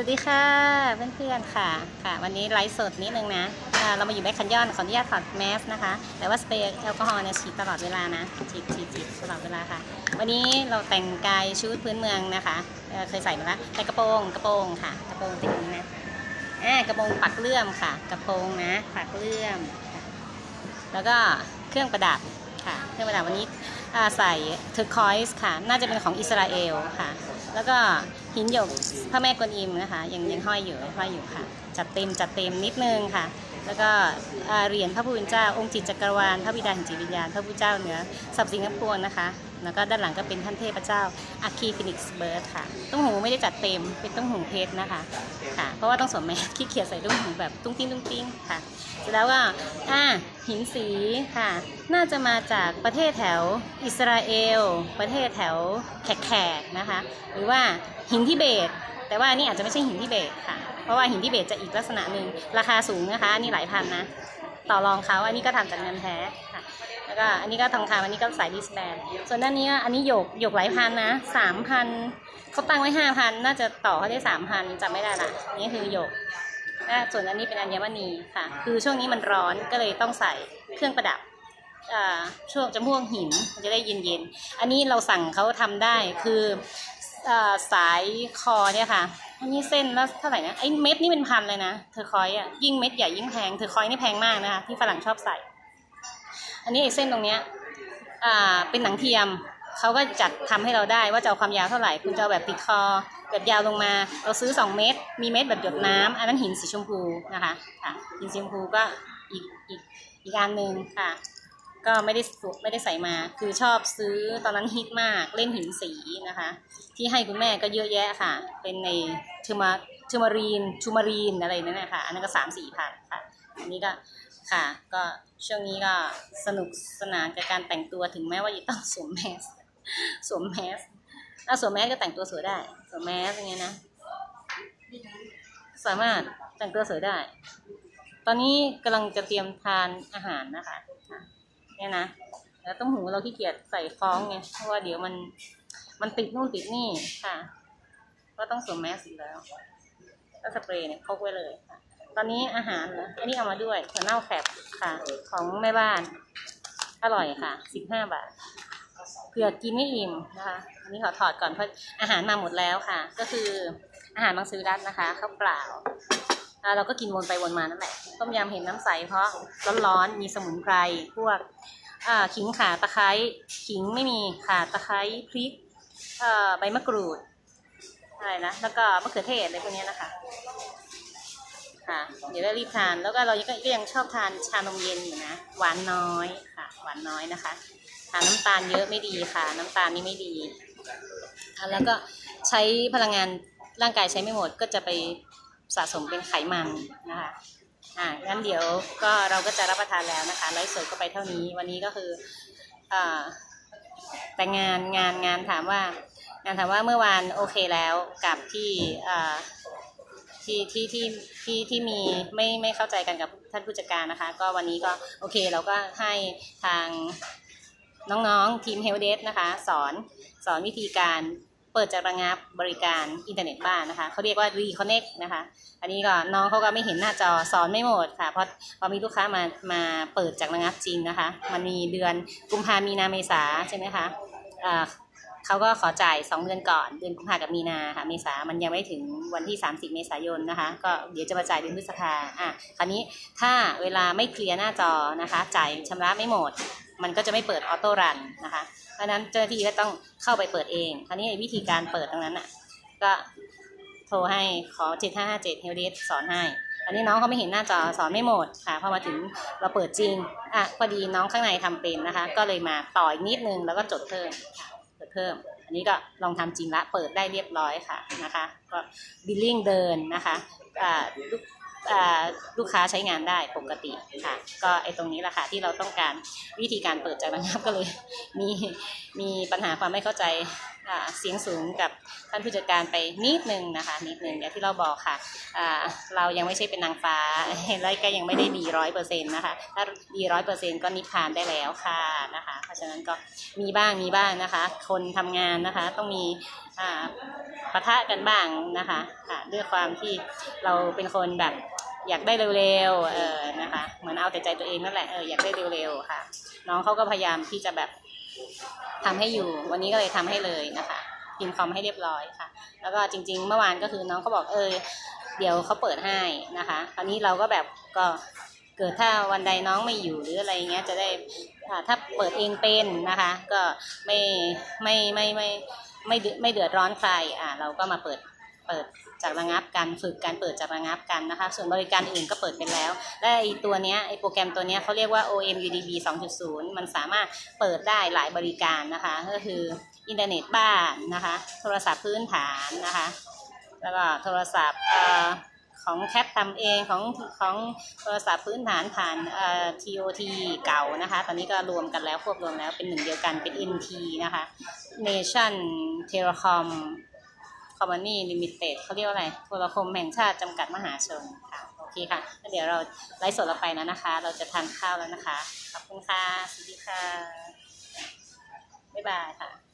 วัสดีค่ะเพื่อนๆค่ะค่ะ วันนี้ไลฟ์สดนิดนึงนะเรามาอยู่แมคคันยอนขออนุญาตถอดแมสนะคะ แต่ว่าสเปรย์แอลกอฮอล์เนี่ยฉีดตลอดเวลานะฉีดฉีดฉีดตลอดเวลาค่ะ วันนี้เราแต่งกายชุดพื้นเมืองนะคะเเคยใส่มาแล้วแต่กระโปรงกระโปรงค่ะ กระโปรงติดนี้นะอ่ากระโปรงปักเลื่อมค่ะ กระโปรงนะปักเลื่อมแล้วก็เครื่องประดับค่ะ เครื่องประดับวันนี้ใส่เทอร์คอยส์ค่ะ น่าจะเป็นของอิสราเอลค่ะ แล้วก็ หินหยกพระแม่กวนอิมนะคะ ยังยังห้อยอยู่ห้อยอยู่ค่ะ จัดเต็มจัดเต็มนิดนึงค่ะ แล้วก็เหรียญพระผู้เป็นเจ้า องค์จิตจักรวาลพระบิดาแห่งจิตวิญญาณพระผู้เจ้าเหนือสรรพสิ่งทั้งปวงนะคะ แล้วก็ด้านหลังก็เป็นท่านเทพเจ้าอาคีฟินิกส์เบิร์ดค่ะตุ้งหูไม่ได้จัดเต็มเป็นตุ้งหูเพชรนะคะค่ะ เพราะว่าต้องสวมแมสขี้เกียจใส่ตุ้งหูแบบตุ้งติ้งตุ้งติ้งค่ะเสร็จแล้วก็อ่าหินสีค่ะ น่าจะมาจากประเทศแถวอิสราเอล ประเทศแถวแขกๆนะคะ หรือว่าหินทิเบต แต่ว่านี่อาจจะไม่ใช่หินทิเบตค่ะ เพราะว่าหินทิเบตจะอีกลักษณะหนึ่งราคาสูงนะคะอันนี่หลายพันนะ ต่อรองเขาอันนี้ก็ทำจากเงินแท้ค่ะ แล้วก็อันนี้ก็ทองคำอันนี้ก็สายดิสแบนส่วนด้านนี้อันนี้หยกหยกหลายพันนะสามพันเขาตั้งไว้ห้าพันน่าจะต่อเขาได้สามพันจำไม่ได้ละอันนี่คือหยกส่วนอันนี้เป็นอัญมณีค่ะ คือช่วงนี้มันร้อนก็เลยต้องใส่เครื่องประดับช่วงจะม่วงหินมันจะได้เย็นๆ อันนี้เราสั่งเขาทำได้คือ สายคอเนี่ยค่ะอันนี้เส้นแล้วเท่าไหร่นะไอ้เม็ดนี่เป็นพันเลยนะเธอคอยอะยิ่งเม็ดใหญ่ยิ่งแพงเธอคอยนี่แพงมากนะคะที่ฝรั่งชอบใส่ อันนี้ไอ้เส้นตรงเนี้ยอ่าเป็นหนังเทียมเขาก็จัดทำให้เราได้ว่าจะเอาความยาวเท่าไหร่คุณจะเอาแบบติดคอ แบบยาวลงมา เราซื้อ 2 เม็ดมีเม็ดแบบหยดน้ำอันนั้นหินสีชมพูนะคะค่ะหินสีชมพูก็อีกอีกอีกอันหนึ่งค่ะ ก็ไม่ได้ไม่ได้ใส่มา คือชอบซื้อตอนนั้นฮิตมากเล่นหินสีนะคะ ที่ให้คุณแม่ก็เยอะแยะค่ะ เป็นในทูมาทูมารีนทูมารีนอะไรนั่นแหละค่ะ อันนั้นก็สามสี่พันค่ะ อันนี้ก็ค่ะ ก็ช่วงนี้ก็สนุกสนานกับการแต่งตัวถึงแม้ว่าจะต้องสวมแมสสวมแมสถ้าสวมแมสก็แต่งตัวสวยได้สวมแมสอย่างเงี้ยนะ สามารถแต่งตัวสวยได้ ตอนนี้กำลังจะเตรียมทานอาหารนะคะ เนี่ยนะแล้วต้มหูเราขี้เกียจใส่ฟองไงเพราะว่าเดี๋ยวมันมันติดนู่นติดนี่ค่ะ ก็ต้องสวมแมสอีกแล้วก็สเปรย์เนี่ยพกไว้เลยค่ะ ตอนนี้อาหารอันนี้เอามาด้วยถั่วเน่าแคบค่ะ ของแม่บ้าน อร่อยค่ะสิบห้าบาทเผื่อกินไม่อิ่มนะคะอันนี้ขอถอดก่อนเพราะอาหารมาหมดแล้วค่ะ ก็คืออาหารมังสวิรัตนะคะข้าวเปล่า เราก็กินวนไปวนมานั่นแหละ ต้มยำเห็นน้ำใสเพราะร้อนๆ มีสมุนไพร พวกขิงขาตะไคร้ ขิงไม่มีขาตะไคร้พริกใบมะกรูด อะไรนะ แล้วก็มะเขือเทศอะไรพวกนี้นะคะ ค่ะ เดี๋ยวได้รีบทาน แล้วก็เราก็ก็ยังชอบทานชานมเย็นอยู่นะ หวานน้อยค่ะ หวานน้อยนะคะทานน้ำตาลเยอะไม่ดีค่ะ น้ำตาลนี่ไม่ดี แล้วก็ใช้พลังงานร่างกายใช้ไม่หมดก็จะไป สะสมเป็นไขมันนะคะอ่างั้นเดี๋ยวก็เราก็จะรับประทานแล้วนะคะไลฟ์สดก็ไปเท่านี้ วันนี้ก็คืออ่าแต่งานงานงานถามว่างานถามว่าเมื่อวานโอเคแล้วกับที่อ่าที่ที่ที่ที่ที่มีไม่ไม่เข้าใจกันกับท่านผู้จัดการนะคะ ก็วันนี้ก็โอเคเราก็ให้ทางน้องๆทีม Help Desk นะคะ สอนสอนวิธีการ ปิดจากระงับบริการอินเทอร์เน็ตบ้านนะคะเขาเรียกว่า Reconnect นะคะ อันนี้ก็น้องเขาก็ไม่เห็นหน้าจอสอนไม่หมดค่ะเพราะพอมีลูกค้ามามาเปิดจากระงับจริงนะคะ มันมีเดือนกุมภามีนาเมษาใช่ไหมคะเขาก็ขอจ่าย 2 เดือนก่อนเดือนกุมภากับมีนาค่ะเมษามันยังไม่ถึงวันที่ 30 เมษายนนะคะ ก็เดี๋ยวจะมาจ่ายเดือนพฤษภาอะคราวนี้ถ้าเวลาไม่เคลียร์หน้าจอนะคะ จ่ายชำระไม่หมด มันก็จะไม่เปิดออโต้รันนะคะ เพราะนั้นเจ้าหน้าที่ก็ต้องเข้าไปเปิดเองคราวนี้วิธีการเปิดตรงนั้นอะก็โทรให้ขอ 7557 h e l d e s สอนให้ อันนี้น้องเขาไม่เห็นหน้าจอสอนไม่หมดค่ะ พอมาถึงเราเปิดจริง อะพอดีน้องข้างในทำเป็นนะคะ ก็เลยมาต่ออีกนิดนึงแล้วก็จดเพิ่มค่ะจดเพิ่ม อันนี้ก็ลองทำจริงละ เปิดได้เรียบร้อยค่ะนะคะ ก็บิลลิ่งเดินนะคะ อ่า ลูกอ่ลูกค้าใช้งานได้ปกติค่ะ ก็ไอ้ตรงนี้แหละค่ะที่เราต้องการวิธีการเปิดจาระงับก็เลยมีมีปัญหาความไม่เข้าใจาเสียงสูงกับท่านผู้จัดการไปนิดนึงนะคะนิดนึงอย่างที่เราบอกค่ะเรายังไม่ใช่เป็นนางฟ้าแล้วก็ยังไม่ได้ดีร้อยเปอร์เซ็นต์นะคะถ้าดีร้อยเปอร์เซ็นต์ก็นิพพานได้แล้วค่ะนะคะ เพราะฉะนั้นก็มีบ้างมีบ้างนะคะ คนทำงานนะคะต้องมีปะทะกันบ้างนะคะะด้วยความที่เราเป็นคนแบบอยากได้เร็วๆเออนะคะเหมือนเอาแต่ใจตัวเองนั่นแหละเอออยากได้เร็วๆค่ะ น้องเขาก็พยายามที่จะแบบ ทำให้อยู่ วันนี้ก็เลยทำให้เลยนะคะพิมพ์คอมให้เรียบร้อยค่ะ แล้วก็จริง ๆ เมื่อวานก็คือน้องเขาบอกเออเดี๋ยวเขาเปิดให้นะคะคราวนี้เราก็แบบก็เกิดถ้าวันใดน้องไม่อยู่หรืออะไรเงี้ยจะได้ถ้าเปิดเองเป็นนะคะ ก็ไม่ไม่ไม่ไม่ไม่เดือไม่เดือดร้อนใครอ่าเราก็มาเปิด เปิดจากระงับการฝึกการเปิดจากระงับกันนะคะ ส่วนบริการอื่นก็เปิดไปแล้ว และไอตัวเนี้ยไอโปรแกรมตัวเนี้ยเขาเรียกว่า OMUDB 2.0 มันสามารถเปิดได้หลายบริการนะคะ ก็คืออินเทอร์เน็ตบ้านนะคะ โทรศัพท์พื้นฐานนะคะ แล้วก็โทรศัพท์ของแคปทำเองของของโทรศัพท์พื้นฐานผ่านเอ่อ TOT เก่านะคะ ตอนนี้ก็รวมกันแล้วควบรวมแล้วเป็นหนึ่งเดียวกันเป็น NT นะคะ Nation Telecom คอมมานีลิมิเต็ดเขาเรียกว่าอะไรโทรคมแห่งชาติจำกัดมหาชนค่ะโอเคค่ะเดี๋ยวเราไลฟ์สดเราไปแล้วนะคะ เราจะทานข้าวแล้วนะคะ ขอบคุณค่ะสวัสดีค่ะบ๊ายบายค่ะ